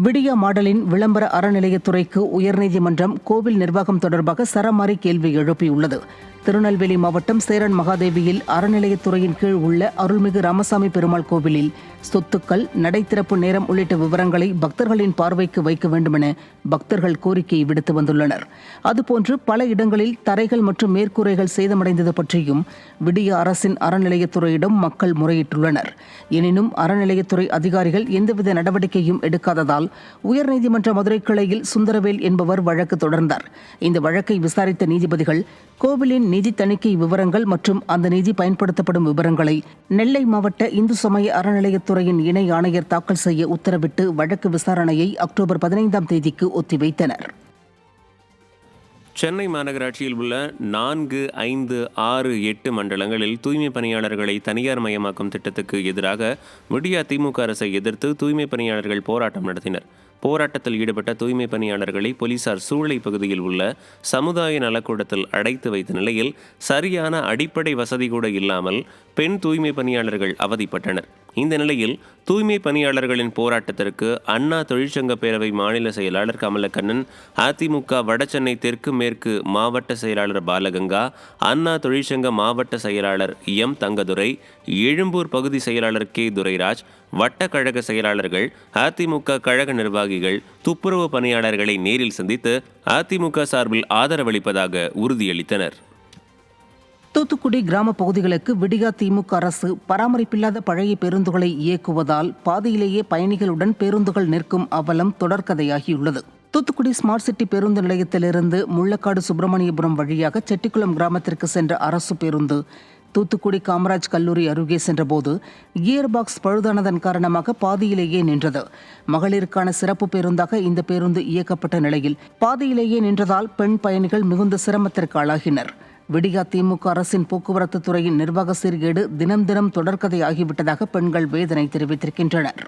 விடியா மாடலின் விளம்பர அறநிலையத்துறைக்கு உயர்நீதிமன்றம் கோவில் நிர்வாகம் தொடர்பாக சரமாரி கேள்வி எழுப்பியுள்ளது. திருநெல்வேலி மாவட்டம் சேரன் மகாதேவியில் அறநிலையத்துறையின் கீழ் உள்ள அருள்மிகு ராமசாமி பெருமாள் கோவிலில் சொத்துக்கள் நடைத்திறப்பு நேரம் உள்ளிட்ட விவரங்களை பக்தர்களின் பார்வைக்கு வைக்க வேண்டுமென பக்தர்கள் கோரிக்கை விடுத்து வந்துள்ளனர். அதுபோன்று பல இடங்களில் தரைகள் மற்றும் மேற்கூரைகள் சேதமடைந்தது பற்றியும் விடிய அரசின் அறநிலையத்துறையிடம் மக்கள் முறையிட்டுள்ளனர். எனினும் அறநிலையத்துறை அதிகாரிகள் எந்தவித நடவடிக்கையும் எடுக்காததால் உயர்நீதிமன்ற மதுரை கிளையில் சுந்தரவேல் என்பவர் வழக்கு தொடர்ந்தார். இந்த வழக்கை விசாரித்த நீதிபதிகள் கோவிலின் நிதி தணிக்கை விவரங்கள் மற்றும் அந்த நிதி பயன்படுத்தப்படும் விவரங்களை நெல்லை மாவட்ட இந்து சமய அறநிலையத்துறையின் இணை ஆணையர் தாக்கல் செய்ய உத்தரவிட்டு வழக்கு விசாரணையை அக்டோபர் பதினைந்தாம் தேதிக்கு ஒத்திவைத்தனர். சென்னை மாநகராட்சியில் உள்ள நான்கு ஐந்து ஆறு எட்டு மண்டலங்களில் தூய்மை பணியாளர்களை தனியார் மயமாக்கும் திட்டத்துக்கு எதிராக விடியா திமுக அரசை எதிர்த்து தூய்மை பணியாளர்கள் போராட்டம் நடத்தினர். போராட்டத்தில் ஈடுபட்ட தூய்மை பணியாளர்களை போலீசார் சூளை பகுதியில் உள்ள சமுதாய நலக்கூடத்தில் அடைத்து வைத்த நிலையில் சரியான அடிப்படை வசதி கூட இல்லாமல் பெண் தூய்மை பணியாளர்கள் அவதிப்பட்டனர். இந்த நிலையில் தூய்மை பணியாளர்களின் போராட்டத்திற்கு அண்ணா தொழிற்சங்க பேரவை மாநில செயலாளர் கமலக்கண்ணன் அதிமுக வடசென்னை தெற்கு மேற்கு மாவட்ட செயலாளர் பாலகங்கா அண்ணா தொழிற்சங்க மாவட்ட செயலாளர் எம் தங்கதுரை எழும்பூர் பகுதி செயலாளர் கே துரைராஜ் வட்ட கழக செயலாளர்கள் அதிமுக கழக நிர்வாகிகள் துப்புரவு பணியாளர்களை நேரில் சந்தித்து அதிமுக சார்பில் ஆதரவளிப்பதாக உறுதியளித்தனர். தூத்துக்குடி கிராம பகுதிகளுக்கு விடியா திமுக அரசு பராமரிப்பில்லாத பழைய பேருந்துகளை இயக்குவதால் பாதியிலேயே பயணிகளுடன் பேருந்துகள் நிற்கும் அவலம் தொடர்கதையாகியுள்ளது. தூத்துக்குடி ஸ்மார்ட் சிட்டி பேருந்து நிலையத்திலிருந்து முள்ளக்காடு சுப்பிரமணியபுரம் வழியாக செட்டிக்குளம் கிராமத்திற்கு சென்ற அரசு பேருந்து தூத்துக்குடி காமராஜ் கல்லூரி அருகே சென்றபோது கியர் பாக்ஸ் பழுதானதன் காரணமாக பாதியிலேயே நின்றது. மகளிருக்கான சிறப்பு பேருந்தாக இந்த பேருந்து இயக்கப்பட்ட நிலையில் பாதியிலேயே நின்றதால் பெண் பயணிகள் மிகுந்த சிரமத்திற்கு ஆளாகினர். விடியா திமுக அரசின் போக்குவரத்து துறையின் நிர்வாக சீர்கேடு தினம் தினம் தொடர்கதை ஆகிவிட்டதாக பெண்கள் வேதனை தெரிவித்திருக்கின்றனர்.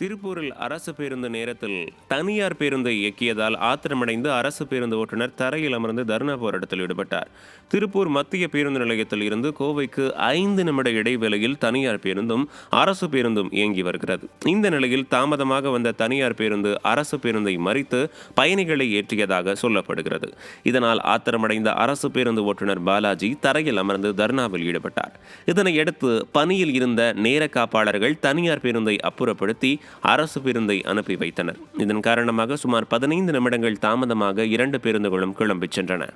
திருப்பூரில் அரசு பேருந்து நேரத்தில் தனியார் பேருந்தை இயக்கியதால் ஆத்திரமடைந்து அரசு பேருந்து ஓட்டுநர் தரையில் அமர்ந்து தர்ணா போராட்டத்தில் ஈடுபட்டார். திருப்பூர் மத்திய பேருந்து நிலையத்தில் இருந்து கோவைக்கு ஐந்து நிமிட இடைவேளையில் தனியார் பேருந்தும் அரசு பேருந்தும் இயங்கி வருகிறது. இந்த நிலையில் தாமதமாக வந்த தனியார் பேருந்து அரசு பேருந்தை மறித்து பயணிகளை ஏற்றியதாக சொல்லப்படுகிறது. இதனால் ஆத்திரமடைந்த அரசு பேருந்து ஓட்டுநர் பாலாஜி தரையில் அமர்ந்து தர்ணாவில் ஈடுபட்டார். இதனையடுத்து பணியில் இருந்த நேர காப்பாளர்கள் தனியார் பேருந்தை அப்புறப்படுத்தி அரசு பேருந்தை அனுப்பி வைத்தனர். இதன் காரணமாக சுமார் பதினைந்து நிமிடங்கள் தாமதமாக இரண்டு பேருந்துகளும் கிளம்பிச் சென்றன.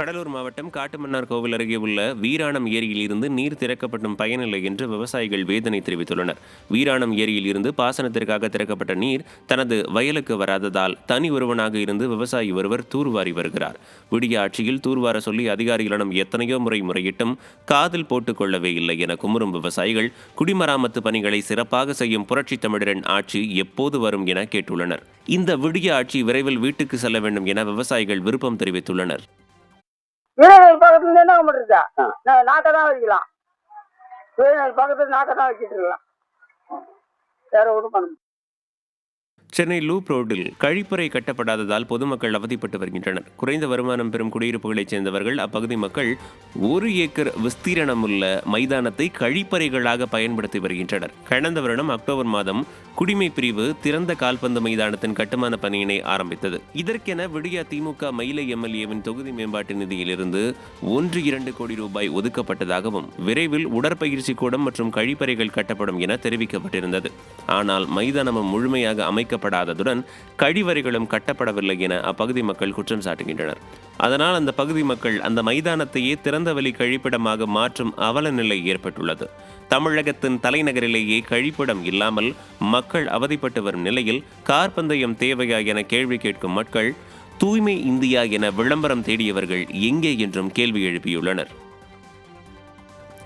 கடலூர் மாவட்டம் காட்டுமன்னார் கோவில் அருகே உள்ள வீராணம் ஏரியில் இருந்து நீர் திறக்கப்படும் பயனில்லை என்று விவசாயிகள் வேதனை தெரிவித்துள்ளனர். வீராணம் ஏரியில் இருந்து பாசனத்திற்காக திறக்கப்பட்ட நீர் தனது வயலுக்கு வராததால் தனி ஒருவனாக இருந்து விவசாயி ஒருவர் தூர்வாரி வருகிறார். விடிய ஆட்சியில் தூர்வார சொல்லி அதிகாரிகளிடம் எத்தனையோ முறை முறையிட்டும் காதில் போட்டுக் கொள்ளவே இல்லை என குமுறும் விவசாயிகள் குடிமராமத்து பணிகளை சிறப்பாக செய்யும் புரட்சி தமிழரின் ஆட்சி எப்போது வரும் என கேட்டுள்ளனர். இந்த விடிய ஆட்சி விரைவில் வீட்டுக்கு செல்ல வேண்டும் என விவசாயிகள் விருப்பம் தெரிவித்துள்ளனர். வீரநெல் பக்கத்துல என்ன பண்ணிருக்கா நாட்டை தான் வைக்கலாம் வீரநெல் பக்கத்துல நாட்டை தான் வச்சுட்டு இருக்கலாம். வேற ஒன்றும் பண்ண. சென்னை லூப் ரோட்டில் கழிப்பறை கட்டப்படாததால் பொதுமக்கள் அவதிப்பட்டு வருகின்றனர். குறைந்த வருமானம் பெறும் குடியிருப்புகளைச் சேர்ந்தவர்கள் அப்பகுதி மக்கள் ஒரு ஏக்கர் விஸ்தீரணமுள்ள மைதானத்தை கழிப்பறைகளாக பயன்படுத்தி வருகின்றனர். கடந்த வருடம் அக்டோபர் மாதம் குடிமை பிரிவு திறந்த கால்பந்து மைதானத்தின் கட்டுமான பணியினை ஆரம்பித்தது. இதற்கென விடியா திமுக மயிலை எம்எல்ஏவின் தொகுதி மேம்பாட்டு நிதியிலிருந்து ஒன்று இரண்டு கோடி ரூபாய் ஒதுக்கப்பட்டதாகவும் விரைவில் உடற்பயிற்சி கூடம் மற்றும் கழிப்பறைகள் கட்டப்படும் என தெரிவிக்கப்பட்டிருந்தது. ஆனால் மைதானமும் முழுமையாக அமைக்கப்படாததுடன் கழிவறைகளும் கட்டப்படவில்லை என அப்பகுதி மக்கள் குற்றம் சாட்டுகின்றனர். அதனால் அந்த பகுதி மக்கள் அந்த மைதானத்தையே திறந்தவெளி கழிப்பிடமாக மாற்றும் அவல நிலை ஏற்பட்டுள்ளது. தமிழகத்தின் தலைநகரிலேயே கழிப்பிடம் இல்லாமல் மக்கள் அவதிப்பட்டு வரும் நிலையில் கார் பந்தயம் தேவையா என கேள்வி கேட்கும் மக்கள் தூய்மை இந்தியா என விளம்பரம் தேடியவர்கள் எங்கே என்றும் கேள்வி எழுப்பியுள்ளனர்.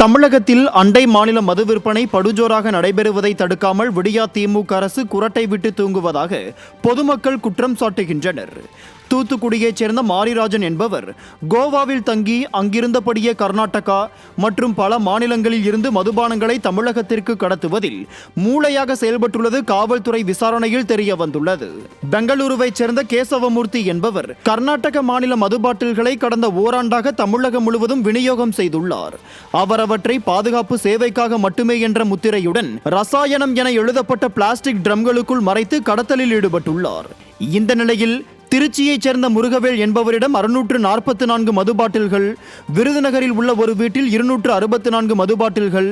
தமிழகத்தில் அண்டை மாநில மது விற்பனை படுஜோராக நடைபெறுவதை தடுக்காமல் விடியா திமுக அரசு குரட்டை விட்டு தூங்குவதாக பொதுமக்கள் குற்றம் சாட்டுகின்றனர். தூத்துக்குடியைச் சேர்ந்த மாரிராஜன் என்பவர் கோவாவில் தங்கி அங்கிருந்தபடியே கர்நாடகா மற்றும் பல மாநிலங்களில் இருந்து மதுபானங்களை தமிழகத்திற்கு கடத்துவதில் மூளையாக செயல்பட்டுள்ளது காவல்துறை விசாரணையில் தெரிய வந்துள்ளது பெங்களூருவைச் சேர்ந்த கேசவமூர்த்தி என்பவர் கர்நாடக மாநில மதுபாட்டில்களை கடந்த ஓராண்டாக தமிழகம் முழுவதும் விநியோகம் செய்துள்ளார். அவரவர் அவற்றை பாதுகாப்பு சேவைக்காக மட்டுமே என்ற முத்திரையுடன் ரசாயனம் என எழுதப்பட்ட பிளாஸ்டிக் ட்ரம்களுக்குள் மறைத்து கடத்தலில் ஈடுபட்டுள்ளார். இந்த நிலையில் திருச்சியைச் சேர்ந்த முருகவேல் என்பவரிடம் அறுநூற்று நாற்பத்தி நான்கு மது பாட்டில்கள் விருதுநகரில் உள்ள ஒரு வீட்டில் இருநூற்று அறுபத்தி நான்கு மது பாட்டில்கள்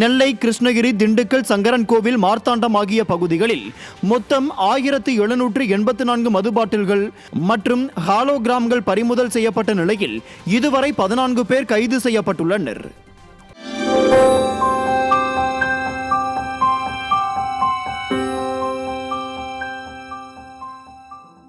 நெல்லை கிருஷ்ணகிரி திண்டுக்கல் சங்கரன் கோவில் மார்த்தாண்டம் ஆகிய பகுதிகளில் மொத்தம் ஆயிரத்து எழுநூற்று எண்பத்தி நான்கு மது பாட்டில்கள் மற்றும் ஹாலோகிராம்கள் பறிமுதல் செய்யப்பட்ட நிலையில் இதுவரை பதினான்கு பேர் கைது செய்யப்பட்டுள்ளனர்.